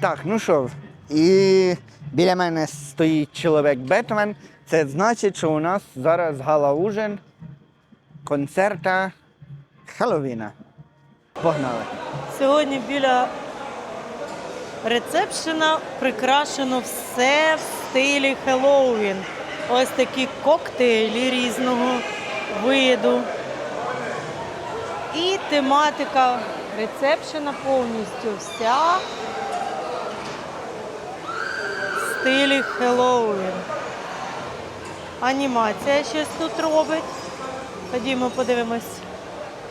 Так, ну що, і біля мене стоїть чоловік Бетмен. Це значить, що у нас зараз гала-ужин концерта Хеллоуіна. Погнали. Сьогодні біля рецепшена прикрашено все в стилі Хеллоуін. Ось такі коктейлі різного виду. І тематика рецепшена повністю вся стилі Хеллоуін. Анімація щось тут робить. Ходімо подивимось.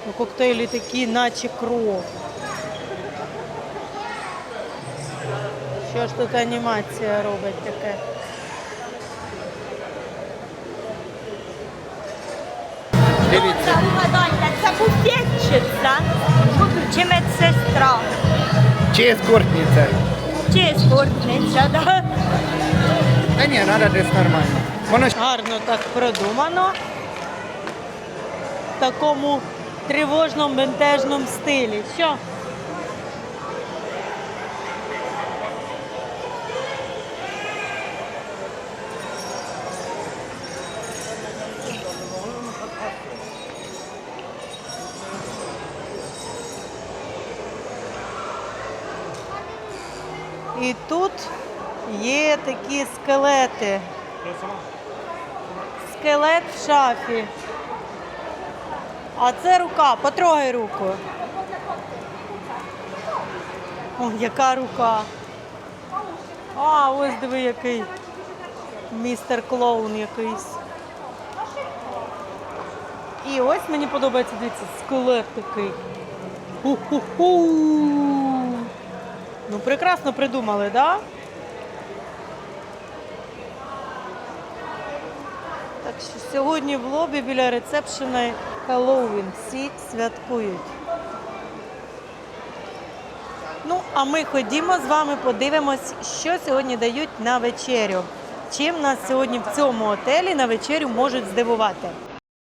Ну, коктейлі такі, наче кров. Що ж тут анімація робить таке? Дивіться. Це буфетчиця чи медсестра, Чи ескортниця? Чи спортниця, да? Та ні, треба десь нормально. Воно ж Гарно так продумано. В такому тривожному бентежному стилі. Що? І тут такі скелети. Скелет в шафі. А це рука, потрогай руку. О, яка рука. А, ось диви який. Містер клоун якийсь. І ось мені подобається, дивіться, скелет такий. Ху-ху-ху. Ну, прекрасно придумали, так? Да? Так що сьогодні в лобі біля рецепшена Хеллоуін. Всі святкують. Ну, а ми ходімо з вами, подивимось, що сьогодні дають на вечерю. Чим нас сьогодні в цьому готелі на вечерю можуть здивувати.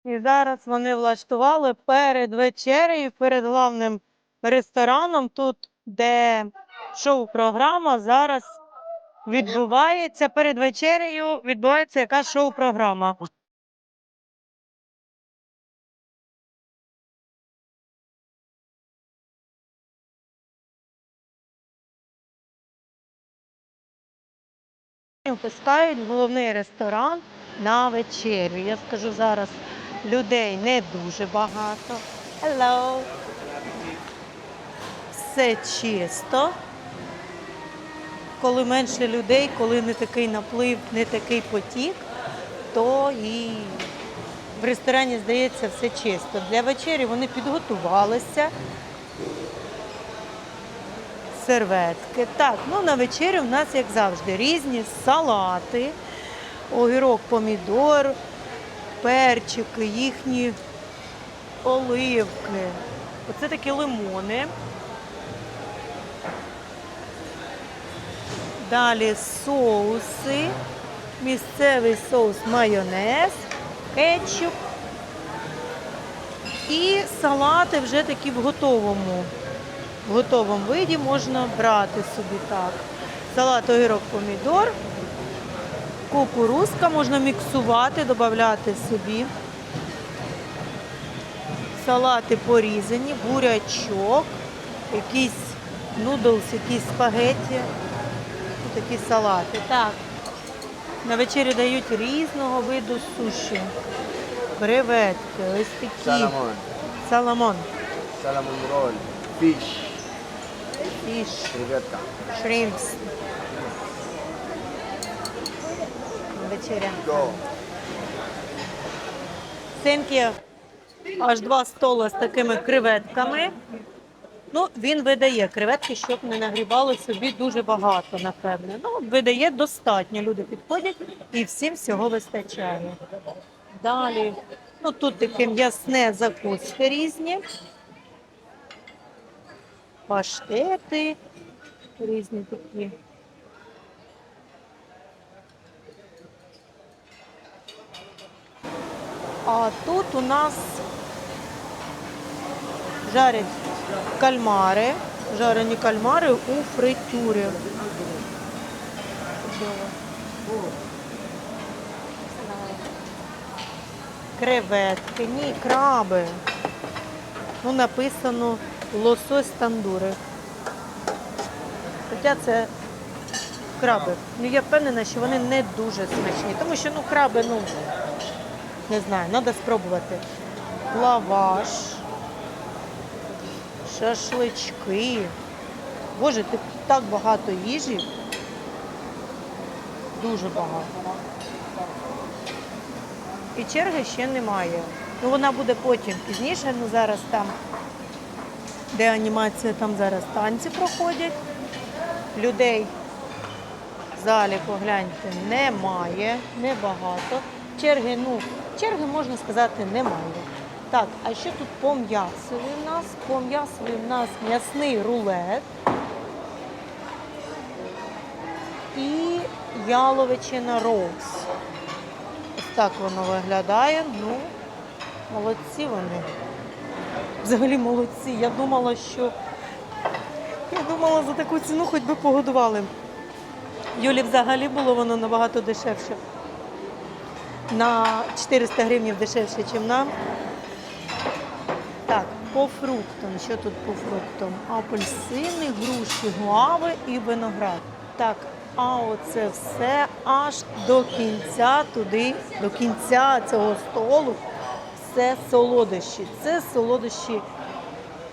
І зараз вони влаштували перед вечерею, перед главним рестораном, тут, де шоу-програма зараз відбувається перед вечерею, відбувається яка шоу-програма. Пускають головний ресторан на вечерю. Я скажу зараз, людей не дуже багато. Hello. Все чисто коли менше людей, коли не такий наплив, не такий потік, то і в ресторані здається все чисто. Для вечері вони підготувалися. Серветки. Так, ну на вечерю в нас, як завжди, різні салати, огірок, помідор, перчики, їхні оливки. Оце такі лимони. Далі соуси, місцевий соус майонез, кетчуп і салати вже такі в готовому. В готовому виді можна брати собі так. Салат огірок помідор, кукурузка можна міксувати, додати собі. Салати порізані, бурячок, якийсь нудлс, якісь спагетті такі салати. Так. На вечерю дають різного виду суші. Креветки, ось такі. Salamon, Саламон. salamon roll, fish, Фіш, креветка. шримпс. Вечеря. You. Аж два стола з такими креветками. Ну, він видає креветки, щоб не нагрібало собі дуже багато, напевне. Ну, видає достатньо. Люди підходять і всім всього вистачає. Далі, ну тут таке м'ясне закуски різні. Паштети різні такі. А тут у нас жарять кальмари Жарені кальмари у фритюрі. Креветки, ні, краби. Ну, написано лосось тандури. Хоча це краби. Ну, я впевнена, що вони не дуже смачні. Тому що ну, краби, ну, не знаю, треба спробувати. Лаваш, шашлички. Боже, тут так багато їжі. Дуже багато. І черги ще немає. Ну, вона буде потім пізніше, ну зараз там, де анімація, там зараз танці проходять. Людей в залі, погляньте, немає, небагато. Черги, ну, черги, можна сказати, немає. Так, а що тут по м'ясові в нас? По в нас м'ясний рулет і яловичина роуз. Ось так воно виглядає. Ну, молодці вони. Взагалі молодці. Я думала, що я думала, за таку ціну хоч би погодували. Юлі взагалі було воно набагато дешевше. На 400 гривень дешевше, ніж нам. По фруктам. Що тут по фруктам? Апельсини, груші, гуави і виноград. Так, а оце все аж до кінця туди, до кінця цього столу. Все солодощі. Це солодощі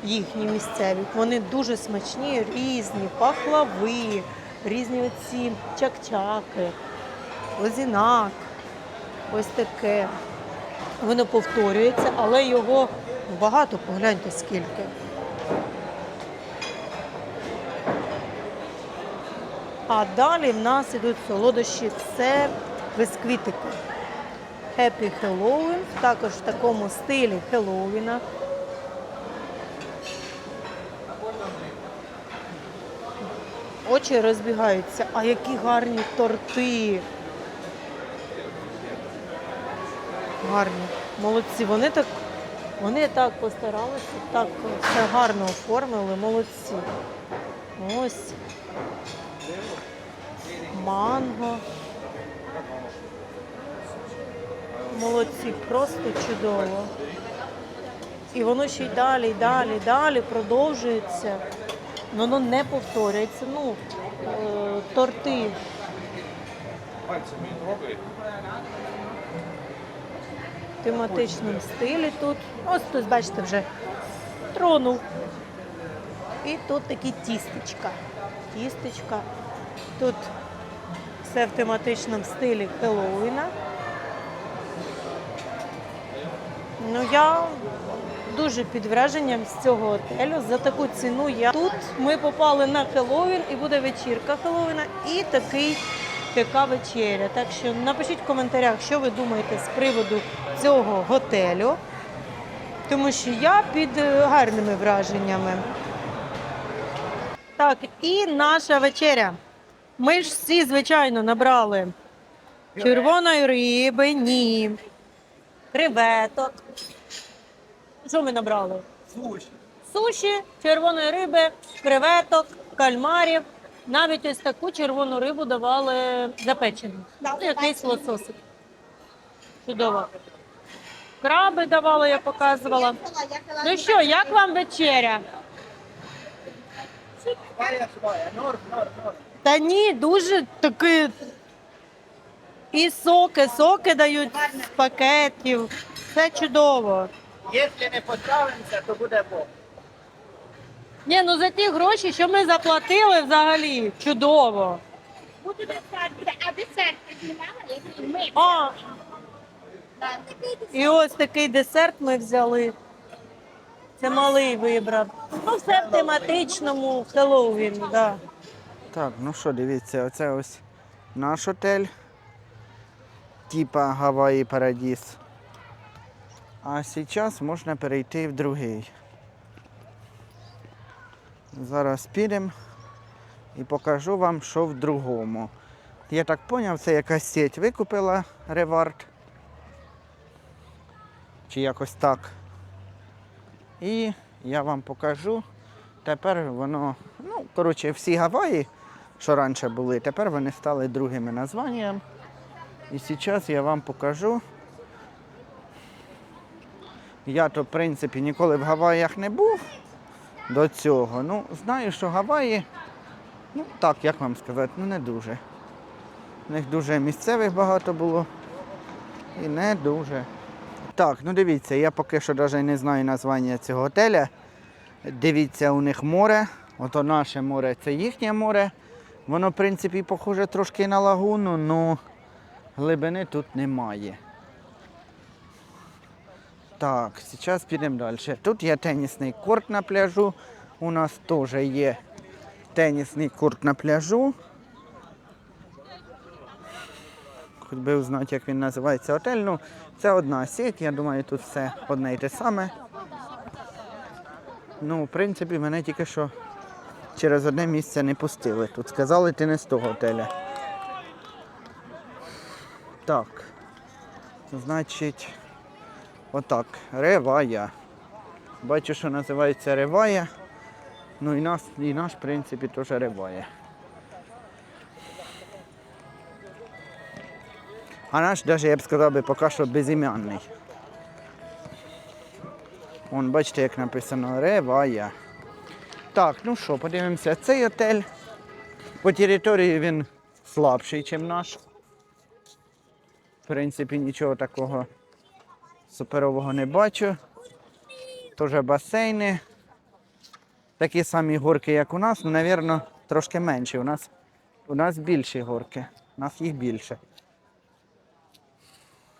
їхні місцеві. Вони дуже смачні, різні, пахлави, різні оці чак-чаки, лозінак. Ось таке. Воно повторюється, але його багато, погляньте скільки. А далі в нас ідуть солодощі, це бисквітики. Happy Halloween, також в такому стилі Хеллоуіна. Очі розбігаються, а які гарні торти. Гарні. Молодці. Вони так, вони так постаралися, так все гарно оформили. Молодці. Ось. Манго. Молодці, просто чудово. І воно ще й далі, і далі, і далі продовжується. Воно не повторюється. Ну, е, торти. В тематичному стилі тут. Ось тут, бачите, вже тронув. І тут такі тістечка. Тістечка. Тут все в тематичному стилі Хеллоуіна. Ну, я дуже під враженням з цього готелю. За таку ціну я тут ми попали на Хеллоуін і буде вечірка Хеллоуіна і такий така вечеря. Так що напишіть в коментарях, що ви думаєте з приводу цього готелю. Тому що я під е, гарними враженнями. Так, і наша вечеря. Ми ж всі, звичайно, набрали червоної риби, ні. Креветок. Що ми набрали? Суші. Суші, червоної риби, креветок, кальмарів. Навіть ось таку червону рибу давали запечену. Ну, Якийсь лососик. Чудово. Краби давали, я показувала. Ну що, як вам вечеря? Та ні, дуже таки. І соки, соки дають з пакетів. Все чудово. Якщо не поставимося, то буде Бог. Ні, ну за ті гроші, що ми заплатили взагалі, чудово. Буде десерт, буде. А десерт знімала, який ми А, Так, і ось такий десерт ми взяли. Це малий вибрав. Ну, все в тематичному Хеллоуін, так. Да. Так, ну що, дивіться, оце ось наш отель. Типа Гаваї Парадіс. А зараз можна перейти в другий. Зараз підемо і покажу вам, що в другому. Я так зрозумів, це якась сеть викупила Ревард. Чи якось так. І я вам покажу, тепер воно, ну, коротше, всі Гаваї, що раніше були, тепер вони стали другими названням. І зараз я вам покажу. Я то, в принципі, ніколи в Гаваях не був до цього. Ну, знаю, що Гаваї, ну так, як вам сказати, ну не дуже. У них дуже місцевих багато було. І не дуже. Так, ну дивіться, я поки що навіть не знаю названня цього готеля. Дивіться, у них море. Ото наше море це їхнє море. Воно, в принципі, похоже трошки на лагуну, але глибини тут немає. Так, зараз підемо далі. Тут є тенісний корт на пляжу. У нас теж є тенісний корт на пляжу. Хоч би узнати, як він називається готель. Ну, це одна сеть, я думаю, тут все одне і те саме. Ну, в принципі, мене тільки що через одне місце не пустили. Тут сказали, ти не з того готеля. Так. Значить, отак. Ревая. Бачу, що називається Ревая. Ну і наш, і наш, в принципі, теж Ревая. А наш даже, я б сказав, би, поки що безім'янний. Вон, бачите, як написано Ревая. Так, ну що, подивимося, цей готель. По території він слабший, ніж наш. В принципі, нічого такого суперового не бачу. Теж басейни. Такі самі горки, як у нас, ну, напевно, трошки менші. У нас, у нас більші горки. У нас їх більше.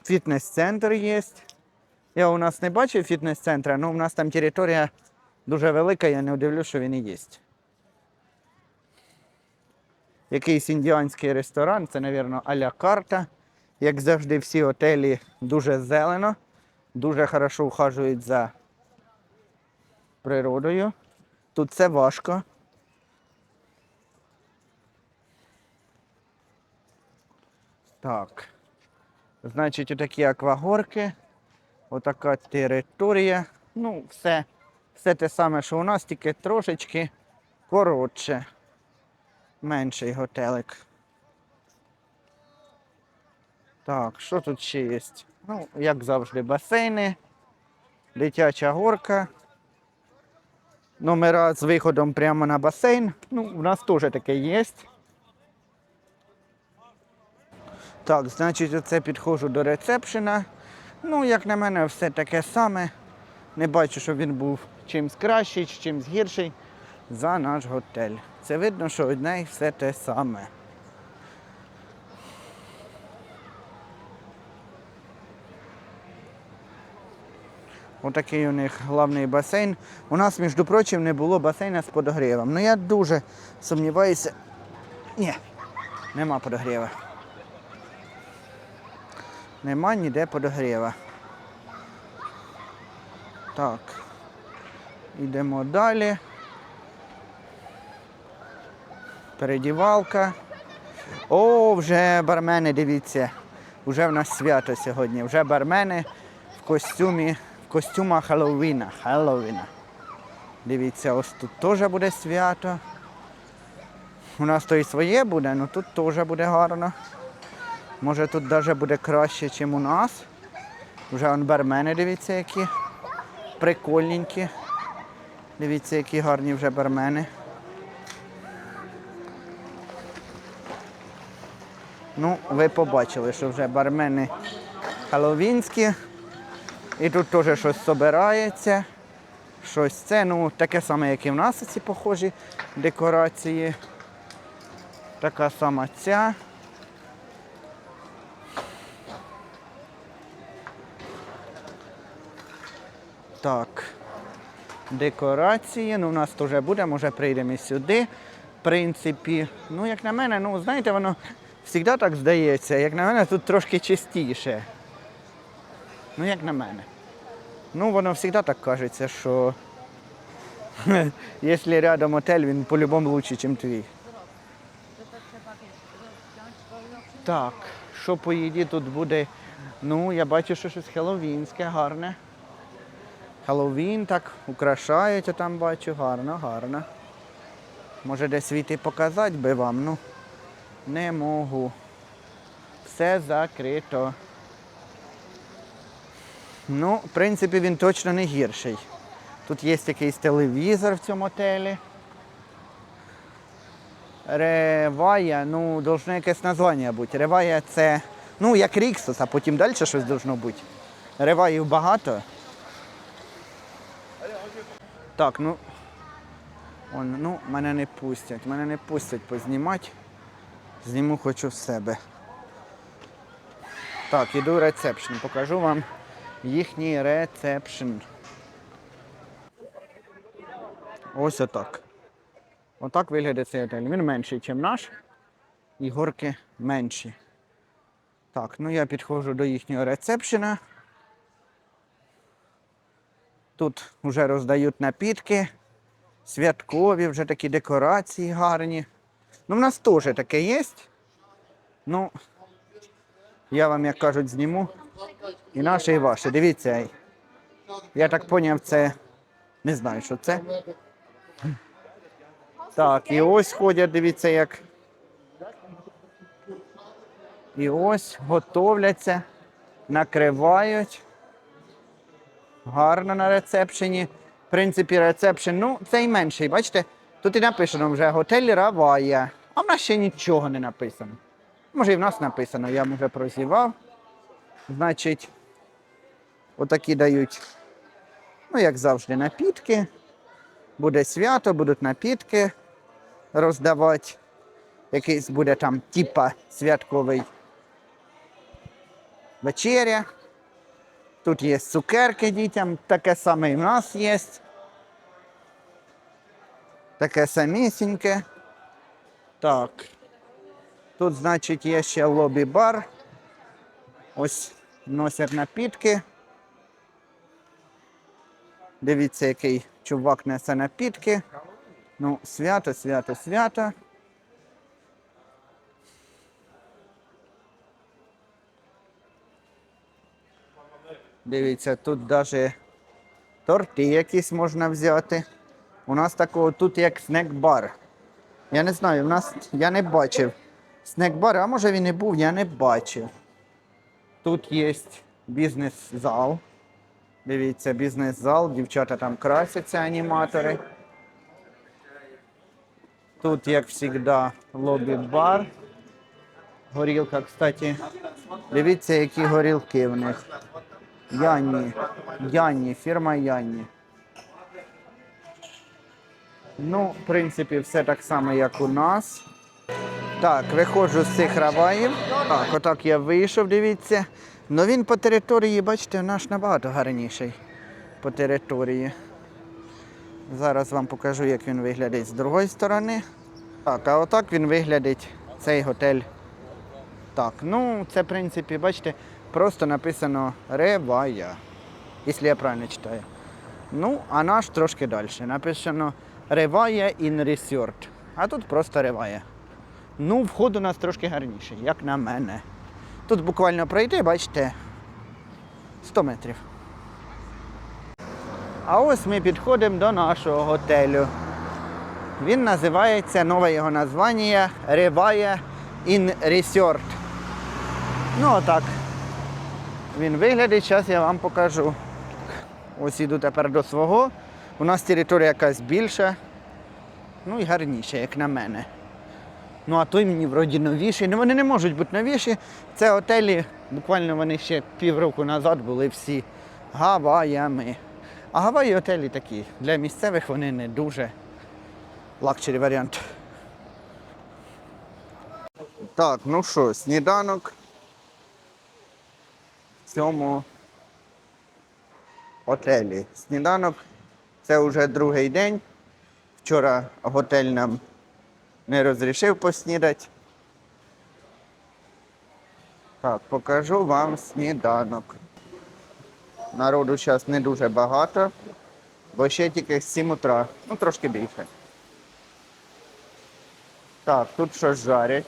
Фітнес-центр є. Я у нас не бачив фітнес-центра, але у нас там територія дуже велика, я не удивлюсь, що він і є. Якийсь індіанський ресторан, це, мабуть, а-ля карта. Як завжди, всі готелі дуже зелено, дуже хорошо ухажують за природою. Тут це важко. Так. Значить, отакі аквагорки, отака територія. Ну, все, все те саме, що у нас, тільки трошечки коротше. Менший готелик. Так, що тут ще є? Ну, як завжди, басейни, дитяча горка. Номера з виходом прямо на басейн. Ну, у нас теж таке є. Так, значить, оце підходжу до рецепшена. Ну, як на мене, все таке саме. Не бачу, щоб він був чимсь кращий, чи чимсь гірший за наш готель. Це видно, що одне і все те саме. Отакий у них головний басейн. У нас, між прочим, не було басейна з подогрівом. Ну я дуже сумніваюся. Ні, нема подогріва. Нема ніде подогріва. Так. Йдемо далі. Передівалка. О, вже бармени, дивіться. Вже в нас свято сьогодні. Вже бармени в костюмі, в костюмах Хеллоуіна. Хеллоуіна. Дивіться, ось тут теж буде свято. У нас то і своє буде, але тут теж буде гарно. Може тут навіть буде краще, ніж у нас. Вже он бармени, дивіться, які прикольненькі. Дивіться, які гарні вже бармени. Ну, ви побачили, що вже бармени халовінські. І тут теж щось собирається. Щось це, ну, таке саме, як і в нас ці похожі декорації. Така сама ця. Так. Декорації. Ну, у нас теж буде, може прийдемо і сюди. В принципі, ну, як на мене, ну, знаєте, воно завжди так здається. Як на мене, тут трошки чистіше. Ну, як на мене. Ну, воно завжди так кажеться, що якщо рядом отель, він по-любому краще, ніж твій. Так, що по їді тут буде? Ну, я бачу, що щось хеловінське, гарне. Хеллоуін так украшають, там бачу, гарно, гарно. Може десь війти показати би вам, ну не можу. Все закрито. Ну, в принципі, він точно не гірший. Тут є якийсь телевізор в цьому отелі. Ревая, ну, должно якесь названня бути. Ревая це, ну, як Ріксус, а потім далі щось должно бути. Реваїв багато. Так, ну. Он, ну, мене не пустять. Мене не пустять познімати. Зніму хочу в себе. Так, іду в рецепшн. Покажу вам їхній рецепшн. Ось отак. Отак виглядає цей готель. Він менший, ніж наш. І горки менші. Так, ну я підходжу до їхнього рецепшена. Тут вже роздають напітки, святкові, вже такі декорації гарні. Ну, в нас теж таке є. Ну, я вам, як кажуть, зніму. І наше, і ваше. Дивіться. Я так поняв, це. Не знаю, що це. Так, і ось ходять, дивіться, як. І ось готовляться, накривають. Гарно на рецепшені. В принципі, рецепшн, ну, цей менший, бачите? Тут і написано вже готель Равая. А в нас ще нічого не написано. Може, і в нас написано, я вже прозівав. Значить, отакі дають, ну, як завжди, напітки. Буде свято, будуть напітки роздавати. Якийсь буде там типа святковий вечеря. Тут є цукерки дітям, таке саме і в нас є. Таке самісіньке. Так. Тут, значить, є ще лобі-бар. Ось носять напітки. Дивіться, який чувак несе напітки. Ну, свято, свято, свято. Дивіться, тут навіть торти якісь можна взяти. У нас такого тут як снек-бар. Я не знаю, у нас я не бачив снек-бар, а може він і був, я не бачив. Тут є бізнес-зал. Дивіться, бізнес-зал, дівчата там красяться, аніматори. Тут, як завжди, лобі-бар. Горілка, кстати. Дивіться, які горілки в них. Янні. Янні, фірма Янні. Ну, в принципі, все так само, як у нас. Так, виходжу з цих раваїв. Так, отак я вийшов, дивіться. Ну він по території, бачите, наш набагато гарніший по території. Зараз вам покажу, як він виглядить з другої сторони. Так, а отак він виглядить, цей готель. Так, ну це, в принципі, бачите, просто написано Ревая, якщо я правильно читаю. Ну, а наш трошки далі. Написано Ревая in Resort. А тут просто Ревая. Ну, вход у нас трошки гарніший, як на мене. Тут буквально пройти, бачите, 100 метрів. А ось ми підходимо до нашого готелю. Він називається, нове його названня Revaya in Resort. Ну, отак. Він виглядить, зараз я вам покажу. Ось іду тепер до свого. У нас територія якась більша, ну і гарніша, як на мене. Ну, а той мені вроді новіший. Ну вони не можуть бути новіші. Це готелі, буквально вони ще півроку назад були всі Гаваями. А Гаваї готелі такі. Для місцевих вони не дуже лакчері варіант. Так, ну що, сніданок в цьому готелі. Сніданок це вже другий день. Вчора готель нам не розрішив поснідати. Так, покажу вам сніданок. Народу зараз не дуже багато, бо ще тільки 7 утра, ну трошки більше. Так, тут щось жарять.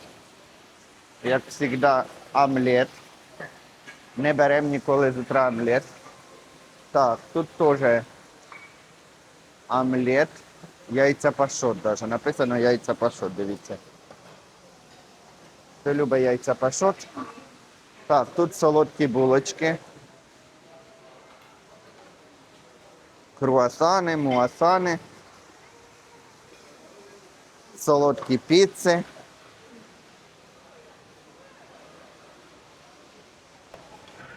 Як завжди, омлет. Не беремо ніколи з утра омлет. Так, тут теж омлет. Яйця пашот даже. Написано яйця пашот, дивіться. Хто любить яйця пашот? Так, тут солодкі булочки. Круасани, муасани. Солодкі піци.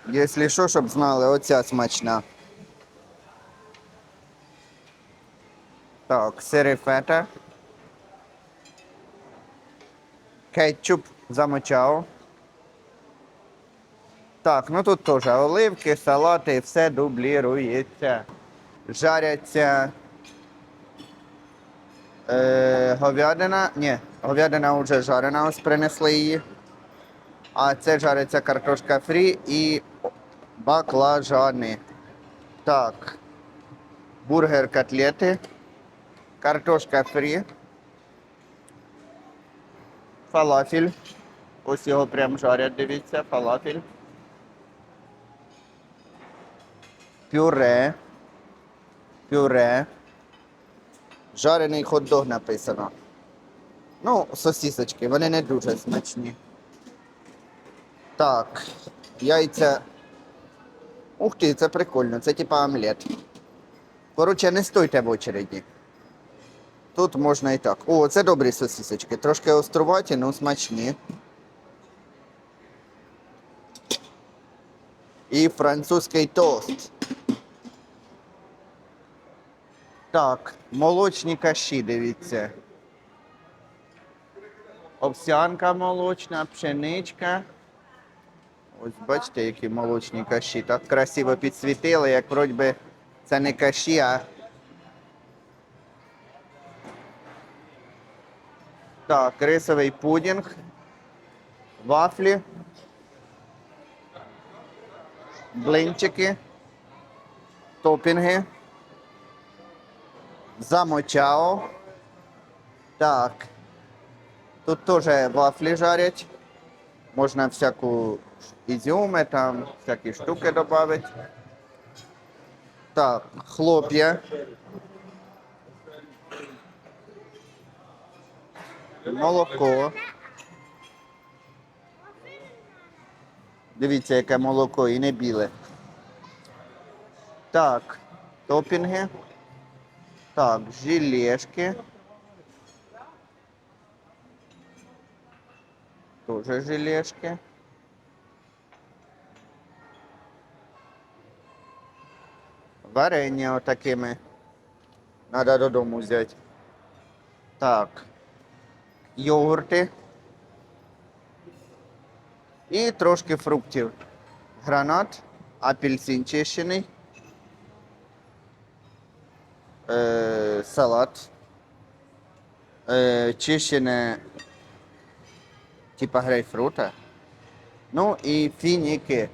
Якщо що, щоб знали, оця смачна. Так, сири фета. Кетчуп замочав. Так, ну тут теж оливки, салати, все дублірується. Жаряться е, говядина. Ні, говядина вже жарена, ось принесли її. А це жариться картошка фрі і баклажани. Так. Бургер котлети. Картошка фрі. Фалафель. Ось його прям жарять, дивіться, фалафель. Пюре. Пюре. Жарений хот-дог написано. Ну, сосісочки, вони не дуже смачні. Так, яйця. Ух ти, це прикольно, це типа омлет. Коротше, не стойте в очереді. Тут можна і так. О, це добрі сосисочки. Трошки оструваті, ну смачні. І французький тост. Так, молочні каші, дивіться. Овсянка молочна, пшеничка. Ось бачите, які молочні каші. Так красиво підсвітили, як вроді би це не каші, а. Так, рисовий пудінг, вафлі, блинчики, топінги, замочао. Так. Тут теж вафлі жарять. Можна всяку ізюми, там, всякі штуки додати. Так, хлоп'я. Молоко. Дивіться, яке молоко і не біле. Так, топінги. Так, жилешки. Тоже жилешки. Варення отакими. Надо додому взяти. Так. Йогурти. І трошки фруктів. Гранат, апельсин чищений. Е, салат. Е, чищене типа грейпфрута. Ну і фініки.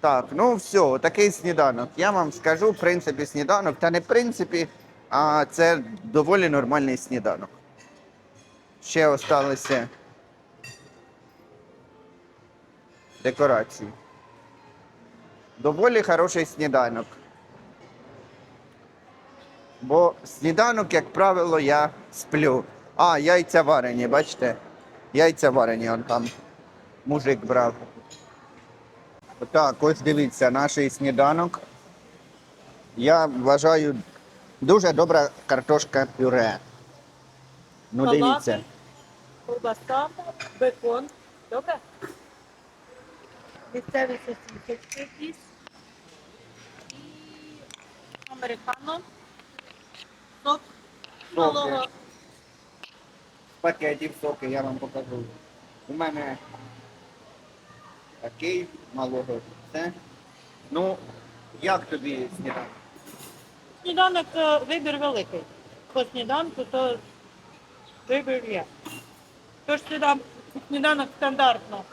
Так, ну все, такий сніданок. Я вам скажу, в принципі, сніданок, та не в принципі, а це доволі нормальний сніданок. Ще осталися декорації. Доволі хороший сніданок. Бо сніданок, як правило, я сплю. А, яйця варені, бачите? Яйця варені, он там мужик брав. Так, ось дивіться, наш сніданок. Я вважаю дуже добра картошка пюре. Ну, дивіться. Ковбаса, бекон. Добре? Місцеві сосисочки якісь. І американо. Сок малого. Пакетів соки я вам покажу. У мене такий малого. Це. Ну, як тобі сніданок? Сніданок е, вибір великий. По сніданку то вибір є. Тож сюди сніданок стандартно.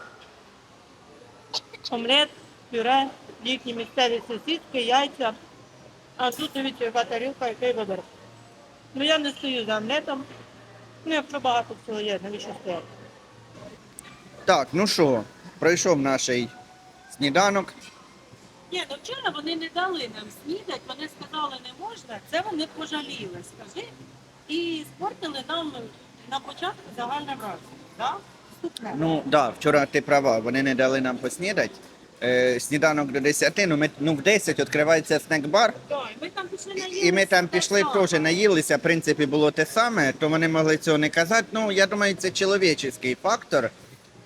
Омлет, пюре, їхні місцеві сосиски, яйця. А тут дивіться, яка тарілка, який вибір. Ну я не стою за омлетом. Ну, якщо багато всього є, навіщо стояти? Так, ну що, пройшов наш сніданок. Ні, ну вчора вони не дали нам снідати, вони сказали, не можна, це вони пожаліли, скажи. І спортили нам на початку загальне враження. Да? Вступне. Ну так, да, вчора ти права, вони не дали нам поснідати. Е, сніданок до 10, ну, ми, ну в 10 відкривається снек-бар, Да, і ми там пішли і, і ми там пішли теж наїлися, в принципі, було те саме, то вони могли цього не казати. Ну, я думаю, це чоловічий фактор.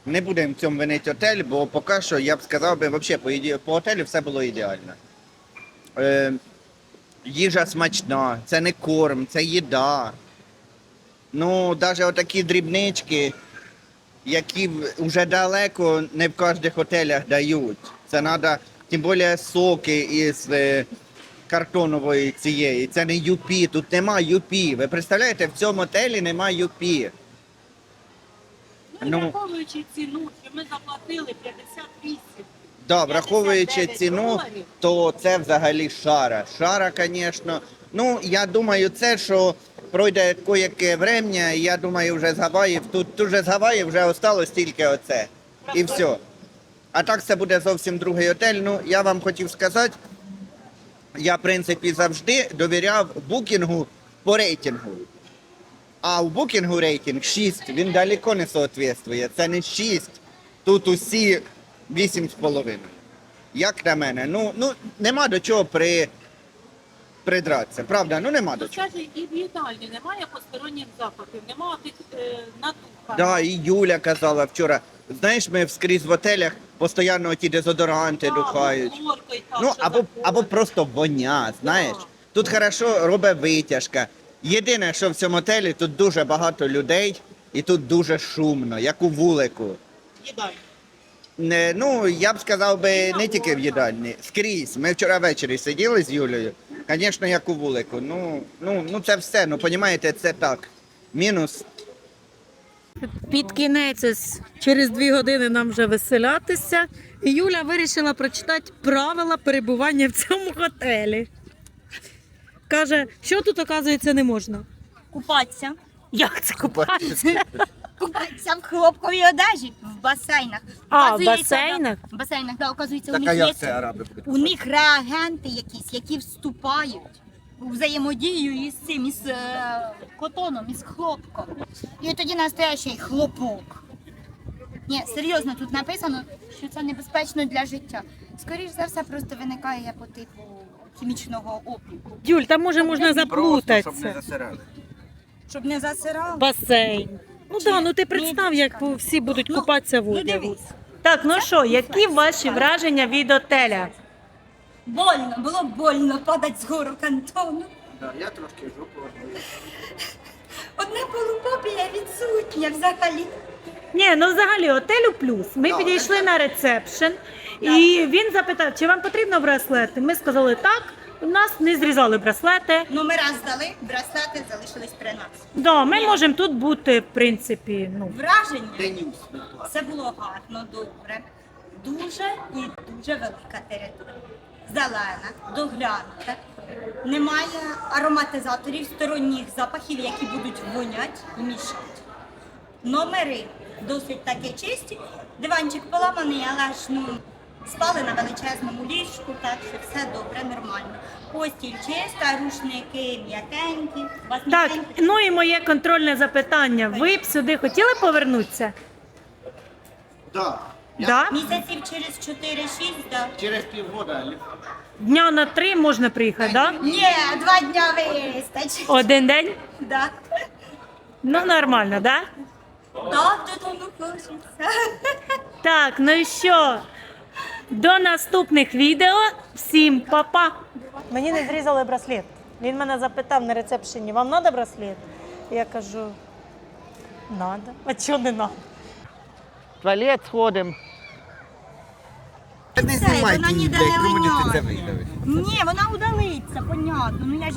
Не будемо в цьому винити отель, бо поки що я б сказав би, взагалі по, іде- по готелю все було ідеально. Е, їжа смачна, це не корм, це їда. Ну, навіть отакі дрібнички, які вже далеко не в кожних готелях дають. Це треба, тим більше соки із е, картонової цієї. Це не юпі, тут нема юпі. Ви представляєте, в цьому отелі нема юпі. Ну, Ну. враховуючи ціну, що ми заплатили 58 Да, враховуючи 59 ціну, доларів. то це взагалі шара. Шара, звісно. Ну, я думаю, це що пройде кояке врем'я, і я думаю, вже з Гаваїв. Тут, тут вже з Гаваїв вже осталось тільки оце. І все. А так це буде зовсім другий отель. Ну, я вам хотів сказати, я, в принципі, завжди довіряв букінгу по рейтингу. А в букінгу рейтинг 6, він далеко не соответствує. Це не 6. Тут усі 8,5. Як на мене, ну, ну нема до чого при, придратися. Правда, ну нема до Ну, чого. скажи, і в їдальні немає посторонніх запахів, немає тих е, натуха. Да, і Юля казала вчора. Знаєш, ми вскрізь в отелях постійно ті дезодоранти духають. Ну, або, або просто воня, знаєш. Да. Тут хорошо робить витяжка. Єдине, що в цьому отелі, тут дуже багато людей і тут дуже шумно, як у вулику. їдальні. Не, ну, я б сказав би не тільки в їдальні, скрізь. Ми вчора ввечері сиділи з Юлею. Звісно, як у вулику. Ну, ну, ну це все. Ну, розумієте, це так. Мінус. Під кінець ось через дві години нам вже веселятися. І Юля вирішила прочитати правила перебування в цьому готелі. Каже, що тут, оказується, не можна. Купатися. Як це купатися? Купатися в хлопковій одежі в басейнах. А, в Оказується, басейнах? В басейнах, да, оказується, у Так, а них є як це араби будуть? у них реагенти якісь, які вступають у взаємодію із цим, із е, котоном, із хлопком. І тоді настоящий хлопок. Ні, серйозно, тут написано, що це небезпечно для життя. Скоріш за все, просто виникає по типу хімічного опіку. Юль, там може можна заплутатися. засирали. Щоб не засирало. Басейн. Ну так, ну ти представ, як всі будуть Ну, купатися в ну, одягу. Так, ну що, які ваші враження від отеля? Больно, було больно падати з гору кантону. Да, я трошки жопу. Одне полупопія відсутня взагалі. Ні, ну взагалі отелю плюс. Ми Да, підійшли на ресепшн, і він запитав, чи вам потрібно браслети. Ми сказали так. У нас не зрізали браслети. Номера здали, браслети залишились при нас. Да, ми можемо тут бути, в принципі, ну. Враження це було гарно, добре. Дуже і дуже велика територія. Зелена, доглянута. Немає ароматизаторів, сторонніх запахів, які будуть вонять і мішати. Номери досить таки чисті. Диванчик поламаний, але ж ну спали на величезному ліжку, так що все добре, нормально. Постіль чиста, рушники м'якенькі. Так, м'якенькі? ну і моє контрольне запитання. Ви б сюди хотіли повернутися? Да. Да? Місяців через 4-6, да. Через півгода. Дня на три можна приїхати, да? Ні, два дня вистачить. Один день? Да. Ну нормально, да? Да, додому хочеться. Так, ну і що? До наступних відео. Всім па-па! Мені не зрізали браслет. Він мене запитав на рецепшені, вам треба браслет? Я кажу, треба. А чого не треба? Туалет сходимо. Не Все, знімайте вона ніде не линяє. Ні, вона удалиться, понятно. Ну я ж